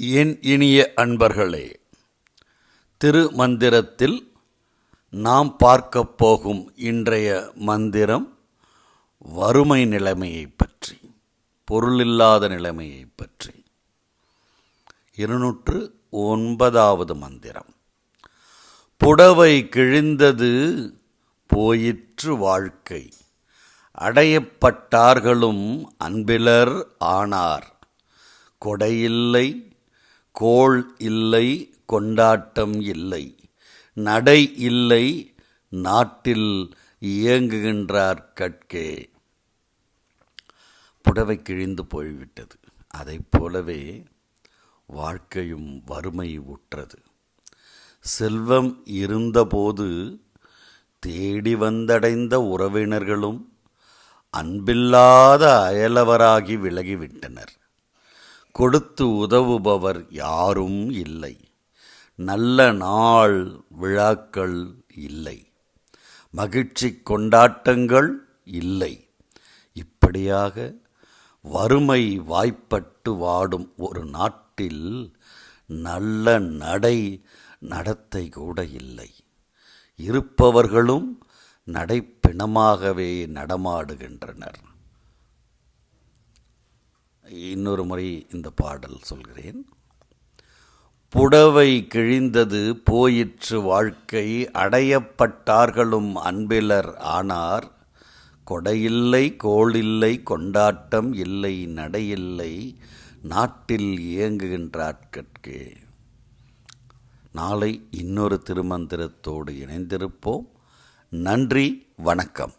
என் இனிய அன்பர்களே திருமந்திரத்தில் நாம் பார்க்கப் போகும் இன்றைய மந்திரம் வறுமை நிலைமையை பற்றி பொருளில்லாத நிலைமையை பற்றி. இருநூற்று ஒன்பதாவது மந்திரம். புடவை கிழிந்தது போயிற்று வாழ்க்கை. அடையப்பட்டார்களும் அன்பிலர் ஆனார். கொடையில்லை கோள் இல்லை கொண்டாட்டம் இல்லை. நடை இல்லை நாட்டில் இயங்குகின்றார் கட்கே. புடவை கிழிந்து போய்விட்டது. அதைப் போலவே வாழ்க்கையும் வறுமை உற்றது. செல்வம் இருந்தபோது தேடி வந்தடைந்த உறவினர்களும் அன்பில்லாத அயலவராகி விலகிவிட்டனர். கொடுத்து உதவுபவர் யாரும் இல்லை. நல்ல நாள் விழாக்கள் இல்லை. மகிழ்ச்சி கொண்டாட்டங்கள் இல்லை. இப்படியாக வறுமை வாய்ப்பட்டு வாடும் ஒரு நாட்டில் நல்ல நடை நடத்தை கூட இல்லை. இருப்பவர்களும் நடைப்பிணமாகவே நடமாடுகின்றனர். இன்னொரு முறை இந்த பாடல் சொல்கிறேன். புடவை கிழிந்தது போயிற்று வாழ்க்கை அடையப்பட்டார்களும் அன்பிலர் ஆனார். கொடையில்லை கோளில்லை கொண்டாட்டம் இல்லை நடையில்லை நாட்டில் இயங்குகின்றார்கட்கே. நாளை இன்னொரு திருமந்திரத்தோடு இணைந்திருப்போம். நன்றி வணக்கம்.